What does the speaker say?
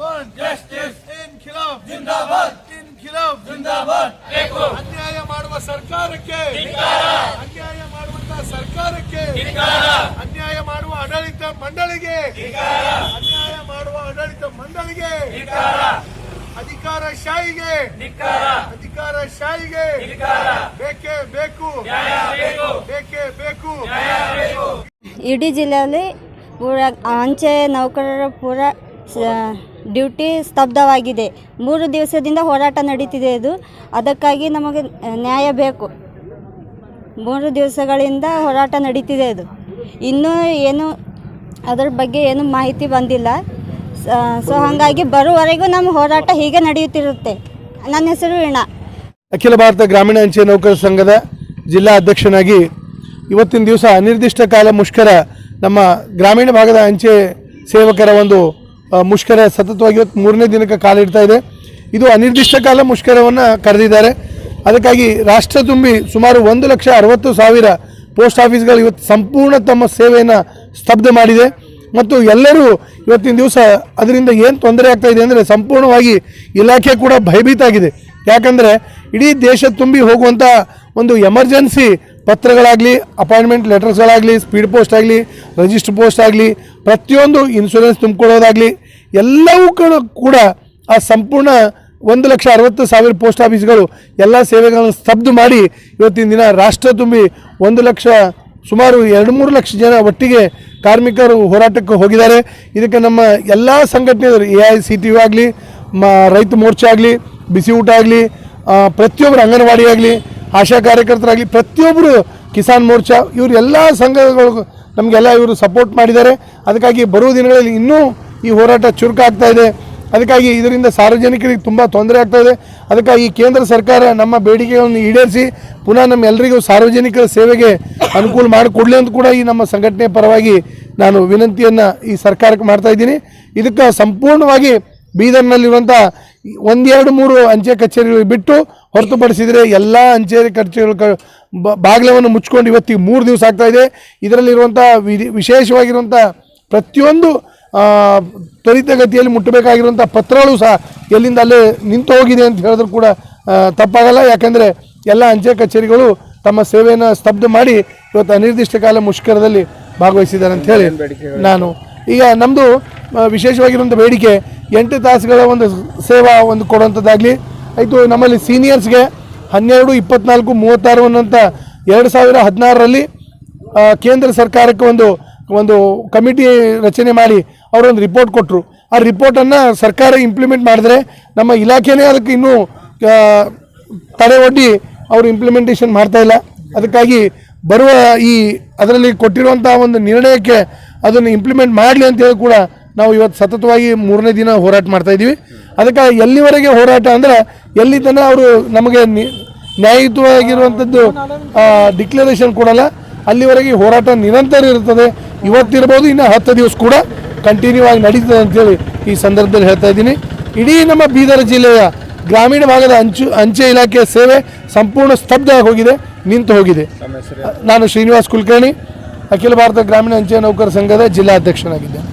want justice. In khilaf. Zindabad. In khilaf. Zindabad. ಅನ್ಯಾಯ ಮಾಡುವ ಸರ್ಕಾರಕ್ಕೆ ಅನ್ಯಾಯ ಮಾಡುವಂತ ಸರ್ಕಾರಕ್ಕೆ ಅನ್ಯಾಯ ಮಾಡುವ ಆಡಳಿತ ಮಂಡಳಿಗೆ ಅನ್ಯಾಯ ಮಾಡುವ ಆಡಳಿತ ಮಂಡಳಿಗೆ ಅಧಿಕಾರ ಶಾಹಿಗೆ ಅಧಿಕಾರ ಶಾಹಿಗೆ ಬೇಕೇ ಬೇಕು ಬೇಕೇ ಬೇಕು ಇಡೀ ಜಿಲ್ಲೆಯಲ್ಲಿ ಅಂಚೆ ನೌಕರರ ಪೂರ ಡ್ಯೂಟಿ ಸ್ತಬ್ಧವಾಗಿದೆ. ಮೂರು ದಿವಸದಿಂದ ಹೋರಾಟ ನಡೀತಿದೆ ಅದು ಅದಕ್ಕಾಗಿ ನಮಗೆ ನ್ಯಾಯ ಬೇಕು. ಮೂರು ದಿವಸಗಳಿಂದ ಹೋರಾಟ ನಡೀತಿದೆ ಅದು ಇನ್ನೂ ಏನು ಅದರ ಬಗ್ಗೆ ಏನು ಮಾಹಿತಿ ಬಂದಿಲ್ಲ. ಸೊ ಹಾಗಾಗಿ ಬರುವವರೆಗೂ ನಮ್ಮ ಹೋರಾಟ ಹೀಗೆ ನಡೆಯುತ್ತಿರುತ್ತೆ. ನನ್ನ ಹೆಸರು ವೀಣಾ. ಅಖಿಲ ಭಾರತ ಗ್ರಾಮೀಣ ಅಂಚೆ ನೌಕರ ಸಂಘದ ಜಿಲ್ಲಾ ಅಧ್ಯಕ್ಷನಾಗಿ ಇವತ್ತಿನ ದಿವಸ ಅನಿರ್ದಿಷ್ಟ ಕಾಲ ಮುಷ್ಕರ ನಮ್ಮ ಗ್ರಾಮೀಣ ಭಾಗದ ಅಂಚೆ ಸೇವಕರ ಒಂದು ಮುಷ್ಕರ ಸತತವಾಗಿ ಇವತ್ತು ಮೂರನೇ ದಿನಕ್ಕೆ ಕಾಲಿಡ್ತಾ ಇದೆ. ಇದು ಅನಿರ್ದಿಷ್ಟ ಕಾಲ ಮುಷ್ಕರವನ್ನು ಕರೆದಿದ್ದಾರೆ. ಅದಕ್ಕಾಗಿ ರಾಷ್ಟ್ರ ತುಂಬಿ ಸುಮಾರು ಒಂದು ಲಕ್ಷ ಅರವತ್ತು ಸಾವಿರ ಪೋಸ್ಟ್ ಆಫೀಸ್ಗಳು ಇವತ್ತು ಸಂಪೂರ್ಣ ತಮ್ಮ ಸೇವೆಯನ್ನು ಸ್ತಬ್ಧ ಮಾಡಿದೆ. ಮತ್ತು ಎಲ್ಲರೂ ಇವತ್ತಿನ ದಿವಸ ಅದರಿಂದ ಏನು ತೊಂದರೆ ಆಗ್ತಾ ಇದೆ ಅಂದರೆ ಸಂಪೂರ್ಣವಾಗಿ ಇಲಾಖೆ ಕೂಡ ಭಯಭೀತ ಆಗಿದೆ. ಯಾಕಂದರೆ ಇಡೀ ದೇಶ ತುಂಬಿ ಹೋಗುವಂಥ ಒಂದು ಎಮರ್ಜೆನ್ಸಿ ಪತ್ರಗಳಾಗಲಿ, ಅಪಾಯಿಂಟ್ಮೆಂಟ್ ಲೆಟರ್ಸ್ಗಳಾಗಲಿ, ಸ್ಪೀಡ್ ಪೋಸ್ಟ್ ಆಗಲಿ, ರಿಜಿಸ್ಟರ್ ಪೋಸ್ಟ್ ಆಗಲಿ, ಪ್ರತಿಯೊಂದು ಇನ್ಶೂರೆನ್ಸ್ ತುಂಬಿಕೊಳ್ಳೋದಾಗಲಿ ಎಲ್ಲವೂ ಕೂಡ ಆ ಸಂಪೂರ್ಣ ಒಂದು ಲಕ್ಷ ಅರವತ್ತು ಸಾವಿರ ಪೋಸ್ಟ್ ಆಫೀಸ್ಗಳು ಎಲ್ಲ ಸೇವೆಗಳನ್ನು ಸ್ತಬ್ಧ ಮಾಡಿ ಇವತ್ತಿನ ದಿನ ರಾಷ್ಟ್ರ ತುಂಬಿ ಒಂದು ಲಕ್ಷ ಸುಮಾರು ಎರಡು ಮೂರು ಲಕ್ಷ ಜನ ಒಟ್ಟಿಗೆ ಕಾರ್ಮಿಕರು ಹೋರಾಟಕ್ಕೆ ಹೋಗಿದ್ದಾರೆ. ಇದಕ್ಕೆ ನಮ್ಮ ಎಲ್ಲ ಸಂಘಟನೆಗಳು A I, C T U ಆಗಲಿ, ಮ, ರೈತ ಮೋರ್ಚಾ ಆಗಲಿ, ಬಿಸಿ ಊಟ ಆಗಲಿ ಪ್ರತಿಯೊಬ್ಬರು ಅಂಗನವಾಡಿ ಆಗಲಿ, ಆಶಾ ಕಾರ್ಯಕರ್ತರಾಗಲಿ ಪ್ರತಿಯೊಬ್ಬರು ಕಿಸಾನ್ ಮೋರ್ಚಾ, ಇವರು ಎಲ್ಲ ಸಂಘಗಳು ನಮಗೆಲ್ಲ ಇವರು ಸಪೋರ್ಟ್ ಮಾಡಿದ್ದಾರೆ. ಅದಕ್ಕಾಗಿ ಬರುವ ದಿನಗಳಲ್ಲಿ ಇನ್ನೂ ಈ ಹೋರಾಟ ಚುರುಕಾಗ್ತಾ ಇದೆ. ಅದಕ್ಕಾಗಿ ಇದರಿಂದ ಸಾರ್ವಜನಿಕರಿಗೆ ತುಂಬ ತೊಂದರೆ ಆಗ್ತಾ ಇದೆ. ಅದಕ್ಕಾಗಿ ಕೇಂದ್ರ ಸರ್ಕಾರ ನಮ್ಮ ಬೇಡಿಕೆಗಳನ್ನು ಈಡೇರಿಸಿ, ಪುನಃ ನಮ್ಮ ಎಲ್ಲರಿಗೂ ಸಾರ್ವಜನಿಕರ ಸೇವೆಗೆ ಅನುಕೂಲ ಮಾಡಿಕೊಡ್ಲಿ ಅಂತ ಕೂಡ ಈ ನಮ್ಮ ಸಂಘಟನೆ ಪರವಾಗಿ ನಾನು ವಿನಂತಿಯನ್ನು ಈ ಸರ್ಕಾರಕ್ಕೆ ಮಾಡ್ತಾ ಇದ್ದೀನಿ. ಇದಕ್ಕೆ ಸಂಪೂರ್ಣವಾಗಿ ಬೀದರ್ನಲ್ಲಿರುವಂಥ ಒಂದೆರಡು ಮೂರು ಅಂಚೆ ಕಚೇರಿಗಳು ಬಿಟ್ಟು ಹೊರತುಪಡಿಸಿದರೆ ಎಲ್ಲ ಅಂಚೆ ಕಚೇರಿಗಳು ಬಾಗಿಲವನ್ನು ಮುಚ್ಕೊಂಡು ಇವತ್ತಿಗೆ ಮೂರು ದಿವಸ ಆಗ್ತಾ ಇದೆ. ಇದರಲ್ಲಿರುವಂಥ ವಿಧಿ ವಿಶೇಷವಾಗಿರುವಂಥ ಪ್ರತಿಯೊಂದು ತ್ವರಿತಗತಿಯಲ್ಲಿ ಮುಟ್ಟಬೇಕಾಗಿರುವಂಥ ಪತ್ರಗಳು ಸಹ ಎಲ್ಲಿಂದ ಅಲ್ಲೇ ನಿಂತು ಹೋಗಿದೆ ಅಂತ ಹೇಳಿದ್ರು ಕೂಡ ತಪ್ಪಾಗಲ್ಲ. ಯಾಕೆಂದರೆ ಎಲ್ಲ ಅಂಚೆ ಕಚೇರಿಗಳು ತಮ್ಮ ಸೇವೆಯನ್ನು ಸ್ತಬ್ಧ ಮಾಡಿ ಇವತ್ತು ಅನಿರ್ದಿಷ್ಟ ಕಾಲ ಮುಷ್ಕರದಲ್ಲಿ ಭಾಗವಹಿಸಿದ್ದಾರೆ ಅಂತ ಹೇಳಿ ನಾನು ಈಗ ನಮ್ಮದು ವಿಶೇಷವಾಗಿರುವಂಥ ಬೇಡಿಕೆ ಎಂಟು ತಾಸುಗಳ ಒಂದು ಸೇವಾ ಒಂದು ಕೊಡುವಂಥದ್ದಾಗಲಿ. ಆಯಿತು, ನಮ್ಮಲ್ಲಿ ಸೀನಿಯರ್ಸ್ಗೆ ಹನ್ನೆರಡು, ಇಪ್ಪತ್ನಾಲ್ಕು, ಮೂವತ್ತಾರು ಅನ್ನೋಂಥ ಎರಡು ಸಾವಿರ ಹದಿನಾರರಲ್ಲಿ ಕೇಂದ್ರ ಸರ್ಕಾರಕ್ಕೆ ಒಂದು ಒಂದು ಕಮಿಟಿ ರಚನೆ ಮಾಡಿ ಅವರೊಂದು ರಿಪೋರ್ಟ್ ಕೊಟ್ಟರು ಆ ರಿಪೋರ್ಟನ್ನು ಸರ್ಕಾರ ಇಂಪ್ಲಿಮೆಂಟ್ ಮಾಡಿದ್ರೆ ನಮ್ಮ ಇಲಾಖೆನೇ ಅದಕ್ಕೆ ಇನ್ನೂ ತಡೆ ಒಡ್ಡಿ ಅವರು ಇಂಪ್ಲಿಮೆಂಟೇಷನ್ ಮಾಡ್ತಾ ಇಲ್ಲ. ಅದಕ್ಕಾಗಿ ಬರುವ ಈ ಅದರಲ್ಲಿ ಕೊಟ್ಟಿರುವಂಥ ಒಂದು ನಿರ್ಣಯಕ್ಕೆ ಅದನ್ನು ಇಂಪ್ಲಿಮೆಂಟ್ ಮಾಡಲಿ ಅಂತೇಳಿ ಕೂಡ ನಾವು ಇವತ್ತು ಸತತವಾಗಿ ಮೂರನೇ ದಿನ ಹೋರಾಟ ಮಾಡ್ತಾ ಇದ್ದೀವಿ. ಅದಕ್ಕಾಗಿ ಎಲ್ಲಿವರೆಗೆ ಹೋರಾಟ ಅಂದರೆ ಎಲ್ಲಿ ತನಕ ಅವರು ನಮಗೆ ನ್ಯಾಯಯುತವಾಗಿರುವಂಥದ್ದು ಡಿಕ್ಲರೇಷನ್ ಕೊಡಲ್ಲ. ಅಲ್ಲಿವರೆಗೆ ಹೋರಾಟ ನಿರಂತರ ಇರ್ತದೆ ಇವತ್ತಿರ್ಬೋದು ಇನ್ನು ಹತ್ತು ದಿವಸ ಕೂಡ ಕಂಟಿನ್ಯೂ ಆಗಿ ನಡೀತದೆ ಅಂತೇಳಿ ಈ ಸಂದರ್ಭದಲ್ಲಿ ಹೇಳ್ತಾ ಇದ್ದೀನಿ. ಇಡೀ ನಮ್ಮ ಬೀದರ್ ಜಿಲ್ಲೆಯ ಗ್ರಾಮೀಣ ಭಾಗದ ಅಂಚು ಅಂಚೆ ಇಲಾಖೆಯ ಸೇವೆ ಸಂಪೂರ್ಣ ಸ್ತಬ್ಧ ಹೋಗಿದೆ ನಿಂತು ಹೋಗಿದೆ. ನಾನು ಶ್ರೀನಿವಾಸ್ ಕುಲಕರ್ಣಿ ಅಖಿಲ ಭಾರತ ಗ್ರಾಮೀಣ ಅಂಚೆ ನೌಕರ ಸಂಘದ ಜಿಲ್ಲಾ ಅಧ್ಯಕ್ಷನಾಗಿದ್ದೇನೆ.